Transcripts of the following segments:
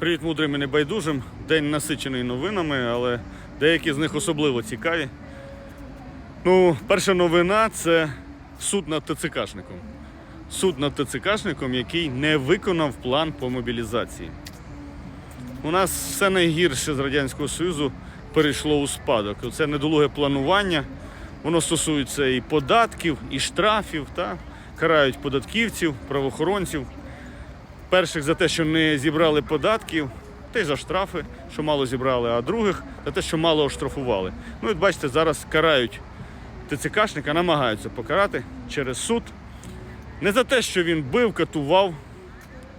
Привіт мудрим і небайдужим. День насичений новинами, але деякі з них особливо цікаві. Ну, перша новина це суд над ТЦКшником. Суд над ТЦКшником, який не виконав план по мобілізації. У нас все найгірше з Радянського Союзу перейшло у спадок. Це недолуге планування. Воно стосується і податків, і штрафів, та? карають податківців, правоохоронців. Перших за те, що не зібрали податків, та й за штрафи, що мало зібрали, а других за те, що мало оштрафували. Ну, от бачите, зараз карають ТЦКшника, намагаються покарати через суд. Не за те, що він бив, катував,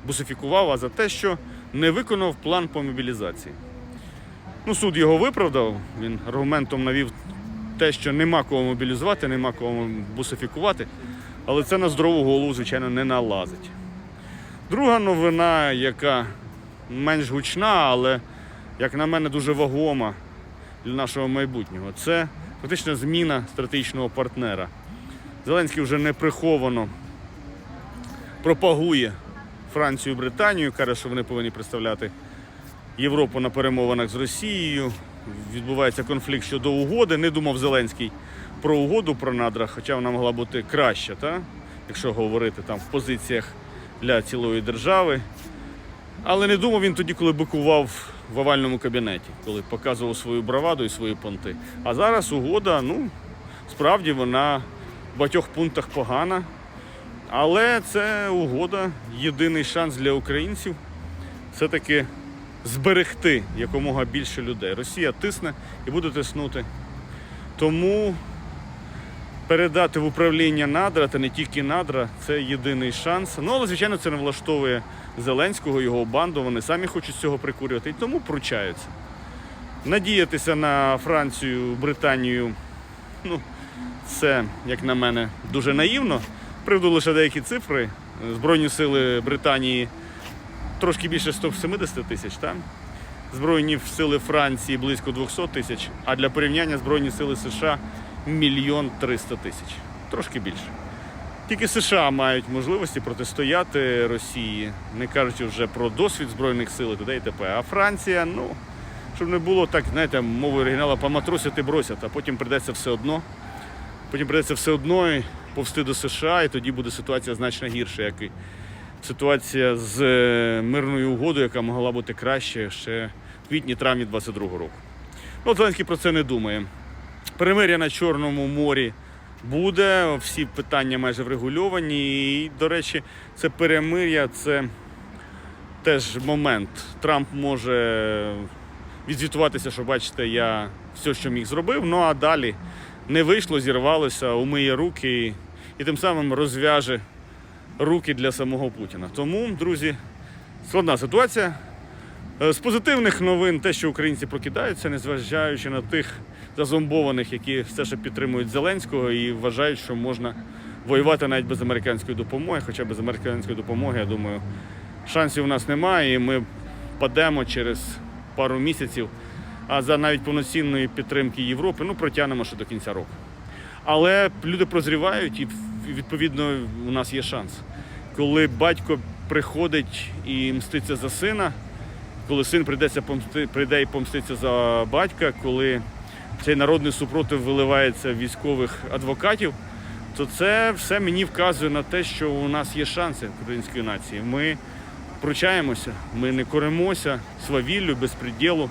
бусифікував, а за те, що не виконав план по мобілізації. Ну, суд його виправдав, він аргументом навів те, що нема кого мобілізувати, нема кого бусифікувати, але це на здорову голову, звичайно, не налазить. Друга новина, яка менш гучна, але, як на мене, дуже вагома для нашого майбутнього, це фактично зміна стратегічного партнера. Зеленський вже не приховано пропагує Францію і Британію, каже, що вони повинні представляти Європу на перемовинах з Росією. Відбувається конфлікт щодо угоди. Не думав Зеленський про угоду про надра, хоча вона могла бути краща, та? якщо говорити там в позиціях для цілої держави. Але не думав він тоді, коли бикував в овальному кабінеті, коли показував свою браваду і свої понти. А зараз угода, ну, справді вона в багатьох пунктах погана. Але це угода, єдиний шанс для українців все-таки зберегти якомога більше людей. Росія тисне і буде тиснути. Тому передати в управління надра, та не тільки надра, це єдиний шанс. Ну, але, звичайно, це не влаштовує Зеленського, його банду. Вони самі хочуть з цього прикурювати і тому пручаються. Надіятися на Францію, Британію, ну, це, як на мене, дуже наївно. Приведу лише деякі цифри. Збройні сили Британії трошки більше 170 тисяч, так? Збройні сили Франції близько 200 тисяч, а для порівняння Збройні сили США мільйон 300 тисяч. Трошки більше. Тільки США мають можливості протистояти Росії, не кажучи вже про досвід Збройних сил і т.д. і т.п. А Франція, ну, щоб не було так, знаєте, мовою оригіналу поматросять бросять, а потім прийдеться все одно. Потім прийдеться все одно і повсти до США, і тоді буде ситуація значно гірша, як і ситуація з е, мирною угодою, яка могла бути краще ще в квітні-травні 22-го року. Ну, Зеленський про це не думає. Перемир'я на Чорному морі буде, всі питання майже врегульовані. І, до речі, це перемир'я, це теж момент. Трамп може відзвітуватися, що бачите, я все, що міг, зробив. Ну а далі не вийшло, зірвалося, умиє руки і тим самим розв'яже руки для самого Путіна. Тому, друзі, складна ситуація. Е, З позитивних новин те, що українці прокидаються, незважаючи на тих зазомбованих, які все ще підтримують Зеленського і вважають, що можна воювати навіть без американської допомоги. Хоча без американської допомоги, я думаю, шансів у нас немає, і ми падемо через пару місяців. А за навіть повноцінної підтримки Європи ну протягнемо ще до кінця року. Але люди прозрівають, і відповідно у нас є шанс. Коли батько приходить і мститься за сина, коли син прийдеться помсти, прийде і помститься за батька, коли цей народний супротив виливається військових адвокатів, то це все мені вказує на те, що у нас є шанси української нації. Ми пручаємося, ми не коримося свавіллю, безпреділу,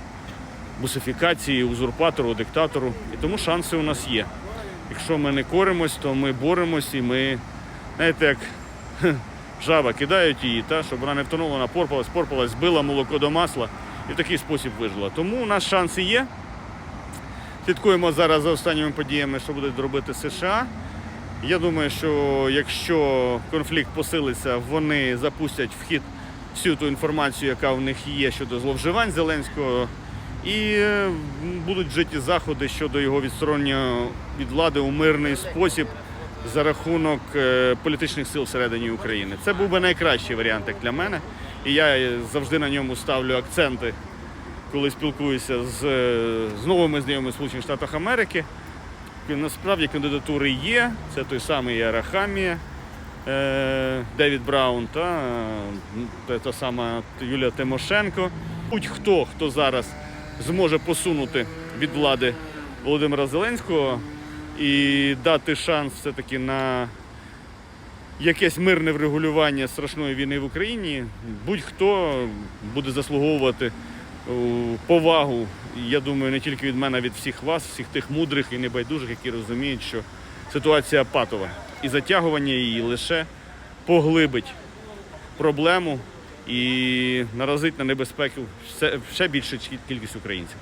бусифікації, узурпатору, диктатору. І тому шанси у нас є. Якщо ми не коримось, то ми боремось і ми, знаєте, як жаба кидають її, та, щоб вона не втонула, вона порпалась, порпалась, збила молоко до масла і в такий спосіб вижила. Тому у нас шанси є. Слідкуємо зараз за останніми подіями, що будуть робити США. Я думаю, що якщо конфлікт посилиться, вони запустять в хід всю ту інформацію, яка в них є щодо зловживань Зеленського, і е, будуть вжиті заходи щодо його відсторонення від влади у мирний спосіб за рахунок е, політичних сил всередині України. Це був би найкращий варіант як для мене, і я завжди на ньому ставлю акценти, коли спілкуюся з, е, з новими знайомими Сполучених Штатів Америки. Насправді кандидатури є. Це той самий Арахамія, е, Девід Браун та та сама Юлія Тимошенко. Будь-хто, хто зараз зможе посунути від влади Володимира Зеленського і дати шанс все-таки на якесь мирне врегулювання страшної війни в Україні, будь-хто буде заслуговувати повагу, я думаю, не тільки від мене, а від всіх вас, всіх тих мудрих і небайдужих, які розуміють, що ситуація патова. І затягування її лише поглибить проблему і наразить на небезпеку ще більшу кількість українців.